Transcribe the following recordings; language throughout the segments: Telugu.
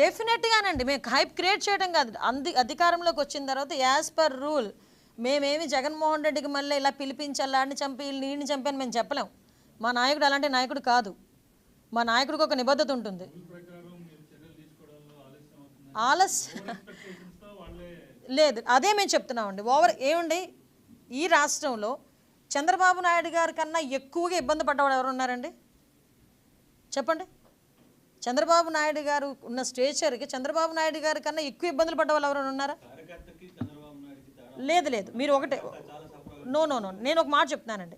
డెఫినెట్గానండి. మేము హైప్ క్రియేట్ చేయడం కాదు. అంది అధికారంలోకి వచ్చిన తర్వాత యాజ్ పర్ రూల్ మేమేమి జగన్మోహన్ రెడ్డికి మళ్ళీ ఇలా పిలిపించాలి ఆడిని చంపి నీడిని చంపి అని మేము చెప్పలేం. మా నాయకుడు అలాంటి నాయకుడు కాదు. మా నాయకుడికి ఒక నిబద్ధత ఉంటుంది. ఆలస్య లేదు. అదే మేము చెప్తున్నామండి. ఓవర్ ఏమండి ఈ రాష్ట్రంలో చంద్రబాబు నాయుడు గారి కన్నా ఎక్కువగా ఇబ్బంది పడ్డవాడు ఎవరు ఉన్నారండి? చెప్పండి. చంద్రబాబు నాయుడు గారు ఉన్న స్టేచర్కి చంద్రబాబు నాయుడు గారి కన్నా ఎక్కువ ఇబ్బందులు పడ్డ వాళ్ళు ఎవరైనా ఉన్నారా? లేదు. లేదు మీరు ఒకటే నో నో నో. నేను ఒక మాట చెప్తున్నానండి.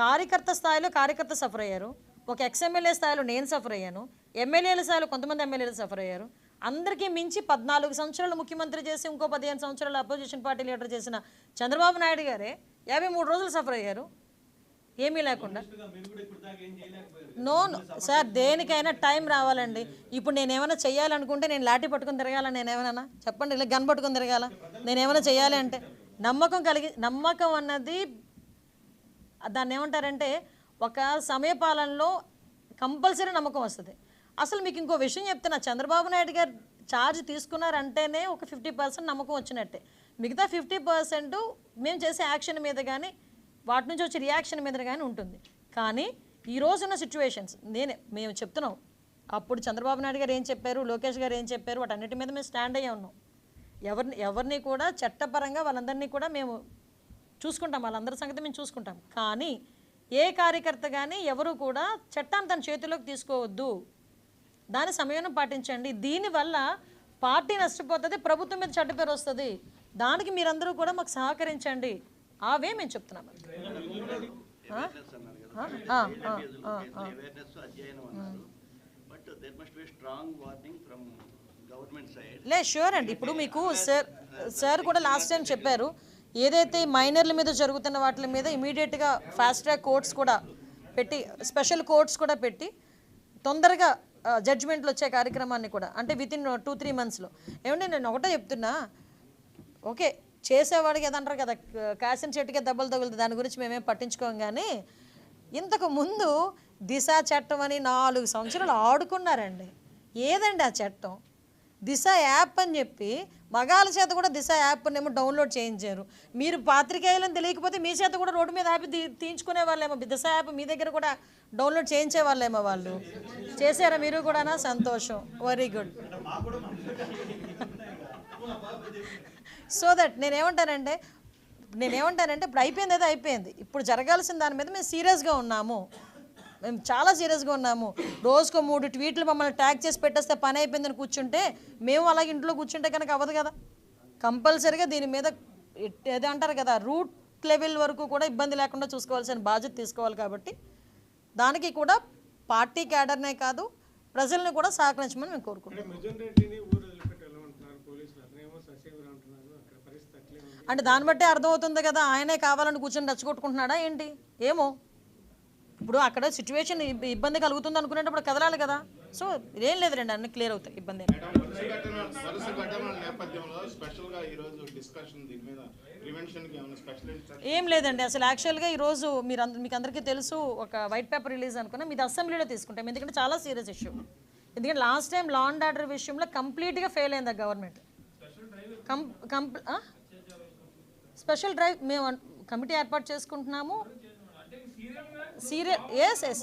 కార్యకర్త స్థాయిలో కార్యకర్త సఫర్ అయ్యారు. ఒక ఎక్స్ఎమ్మెల్యే స్థాయిలో నేను సఫర్ అయ్యాను. ఎమ్మెల్యేల స్థాయిలో కొంతమంది ఎమ్మెల్యేలు సఫర్ అయ్యారు. అందరికీ మించి పద్నాలుగు సంవత్సరాలు ముఖ్యమంత్రి చేసి ఇంకో పదిహేను సంవత్సరాలు అపోజిషన్ పార్టీ లీడర్ చేసిన చంద్రబాబు నాయుడు గారే యాభై మూడు రోజులు సఫర్ అయ్యారు. ఏమీ లేకుండా. నో సార్ దేనికైనా టైం రావాలండి. ఇప్పుడు నేను ఏమైనా చెయ్యాలనుకుంటే నేను లాఠీ పట్టుకొని తిరగాల నేను ఏమైనా? చెప్పండి ఇలా గన్ పట్టుకుని తిరగాల? నేను ఏమైనా చెయ్యాలి అంటే? నమ్మకం కలిగి నమ్మకం అన్నది దాన్ని ఏమంటారంటే ఒక సమయపాలనలో కంపల్సరీ నమ్మకం వస్తుంది. అసలు మీకు ఇంకో విషయం చెప్తున్నా చంద్రబాబు నాయుడు గారు ఛార్జ్ తీసుకున్నారంటేనే ఒక ఫిఫ్టీ పర్సెంట్ నమ్మకం వచ్చినట్టే. మిగతా ఫిఫ్టీ పర్సెంట్ మేము చేసే యాక్షన్ మీద కానీ వాటి నుంచి వచ్చే రియాక్షన్ మీద కానీ ఉంటుంది. కానీ ఈ రోజున్న సిచ్యువేషన్స్ నేనే మేము చెప్తున్నాం. అప్పుడు చంద్రబాబు నాయుడు గారు ఏం చెప్పారు లోకేష్ గారు ఏం చెప్పారు వాటన్నిటి మీద మేము స్టాండ్ అయ్యే ఉన్నాం. ఎవరిని ఎవరిని కూడా చట్టపరంగా వాళ్ళందరినీ కూడా మేము చూసుకుంటాం. వాళ్ళందరి సంగతి మేము చూసుకుంటాం. కానీ ఏ కార్యకర్త కానీ ఎవరు కూడా చట్టాన్ని తన చేతిలోకి తీసుకోవద్దు. దాని సమయం పాటించండి. దీనివల్ల పార్టీ నష్టపోతుంది ప్రభుత్వం మీద చెడ్డ పేరు వస్తుంది. దానికి మీరందరూ కూడా మాకు సహకరించండి. అవే మేము చెప్తున్నాం లే షూర్ అండి. ఇప్పుడు మీకు సార్ సార్ కూడా లాస్ట్ టైం చెప్పారు. ఏదైతే మైనర్ల మీద జరుగుతున్న వాటి మీద ఇమీడియట్గా ఫాస్ట్ ట్రాక్ కోర్ట్స్ కూడా పెట్టి స్పెషల్ కోర్ట్స్ కూడా పెట్టి తొందరగా జడ్జిమెంట్లు వచ్చే కార్యక్రమాన్ని కూడా అంటే విత్ ఇన్ టూ త్రీ మంత్స్లో ఏమంటే నేను ఒకటే చెప్తున్నా. ఓకే చేసేవాడికి ఏదంటారు కదా కాసిన చెట్టుకే దెబ్బలు తగులుతుంది దాని గురించి మేమేం పట్టించుకోం కానీ ఇంతకు ముందు దిశ చట్టం అని నాలుగు సంవత్సరాలు ఆడుకున్నారండి. ఏదండి ఆ చట్టం? దిశ యాప్ అని చెప్పి మగాళ్ళ చేత కూడా దిశ యాప్నేమో ఏమో డౌన్లోడ్ చేయించారు. మీరు పాత్రికేయులను తెలియకపోతే మీ చేత కూడా రోడ్డు మీద యాప్ తీయించుకునే వాళ్ళేమో దిశ యాప్ మీ దగ్గర కూడా డౌన్లోడ్ చేయించే వాళ్ళేమో వాళ్ళు. చేశారా మీరు కూడానా? సంతోషం. వెరీ గుడ్ సో దట్ నేనేమంటానంటే నేనేమంటానంటే ఇప్పుడు అయిపోయింది ఏదో అయిపోయింది. ఇప్పుడు జరగాల్సిన దాని మీద మేము సీరియస్గా ఉన్నాము. మేము చాలా సీరియస్గా ఉన్నాము. రోజుకో మూడు ట్వీట్లు మమ్మల్ని ట్యాగ్ చేసి పెట్టేస్తే పని అయిపోయిందని కూర్చుంటే మేము అలాగే ఇంట్లో కూర్చుంటే కనుక అవ్వదు కదా. కంపల్సరీగా దీని మీద ఏదో అంటారు కదా రూట్ లెవెల్ వరకు కూడా ఇబ్బంది లేకుండా చూసుకోవాల్సిన బాధ్యత తీసుకోవాలి కాబట్టి దానికి కూడా పార్టీ క్యాడర్నే కాదు ప్రజల్ని కూడా సహకరించమని మేము కోరుకుంటున్నాం. అంటే దాన్ని బట్టి అర్థమవుతుంది కదా ఆయనే కావాలని కూర్చొని రెచ్చగొట్టుకుంటున్నాడా ఏంటి? ఏమో. ఇప్పుడు అక్కడ సిచ్యువేషన్ ఇబ్బంది కలుగుతుంది అనుకునేటప్పుడు కదలాలి కదా. సో ఏం లేదు రండి అన్ని క్లియర్ అవుతాయి ఇబ్బంది ఏం లేదండి అసలు యాక్చువల్గా ఈరోజు మీరు అందరు మీకు అందరికీ తెలుసు ఒక వైట్ పేపర్ రిలీజ్ అనుకున్నా మీది అసెంబ్లీలో తీసుకుంటాం ఎందుకంటే చాలా సీరియస్ ఇష్యూ ఎందుకంటే last time law and order విషయంలో కంప్లీట్గా ఫెయిల్ అయింది గవర్నమెంట్ కం కంప్ స్పెషల్ డ్రైవ్ మేము కమిటీ ఏర్పాటు చేసుకుంటున్నాము. Serial yes yes